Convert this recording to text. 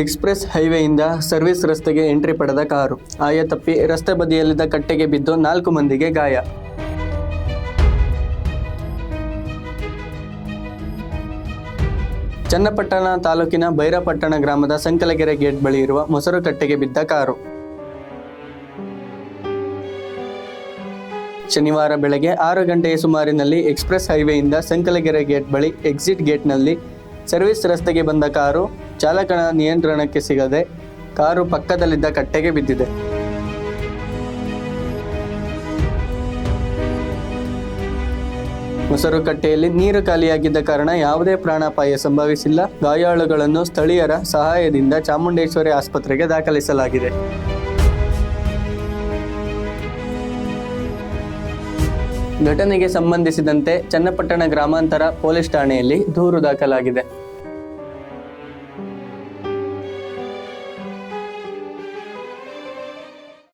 Express ಹೈವೇಯಿಂದ service ರಸ್ತೆಗೆ entry ಪಡೆದ ಕಾರು. ಆಯ ತಪ್ಪಿ ರಸ್ತೆ ಬದಿಯಲ್ಲಿದ್ದ ಕಟ್ಟೆಗೆ ಬಿದ್ದು ನಾಲ್ಕು ಮಂದಿಗೆ ಗಾಯ. ಚನ್ನಪಟ್ಟಣ ತಾಲೂಕಿನ ಭೈರಪಟ್ಟಣ ಗ್ರಾಮದ ಸಂಕಲಗೆರೆ ಗೇಟ್ ಬಳಿ ಇರುವ ಮೊಸರು ಕಟ್ಟೆಗೆ ಬಿದ್ದ ಕಾರು. ಶನಿವಾರ ಬೆಳಗ್ಗೆ ಆರು ಗಂಟೆಯ ಸುಮಾರಿನಲ್ಲಿ ಎಕ್ಸ್ಪ್ರೆಸ್ ಹೈವೇಯಿಂದ ಸಂಕಲಗೆರೆ ಗೇಟ್ ಬಳಿ ಎಕ್ಸಿಟ್ ಗೇಟ್ನಲ್ಲಿ ಸರ್ವಿಸ್ ರಸ್ತೆಗೆ ಬಂದ ಕಾರು ಚಾಲಕನ ನಿಯಂತ್ರಣಕ್ಕೆ ಸಿಗದೆ ಕಾರು ಪಕ್ಕದಲ್ಲಿದ್ದ ಕಟ್ಟೆಗೆ ಬಿದ್ದಿದೆ. ಮೊಸರು ಕಟ್ಟೆಯಲ್ಲಿ ನೀರು ಖಾಲಿಯಾಗಿದ್ದ ಕಾರಣ ಯಾವುದೇ ಪ್ರಾಣಾಪಾಯ ಸಂಭವಿಸಿಲ್ಲ. ಗಾಯಾಳುಗಳನ್ನು ಸ್ಥಳೀಯರ ಸಹಾಯದಿಂದ ಚಾಮುಂಡೇಶ್ವರಿ ಆಸ್ಪತ್ರೆಗೆ ದಾಖಲಿಸಲಾಗಿದೆ. ಘಟನೆಗೆ ಸಂಬಂಧಿಸಿದಂತೆ ಚನ್ನಪಟ್ಟಣ ಗ್ರಾಮಾಂತರ ಪೊಲೀಸ್ ಠಾಣೆಯಲ್ಲಿ ದೂರು ದಾಖಲಾಗಿದೆ.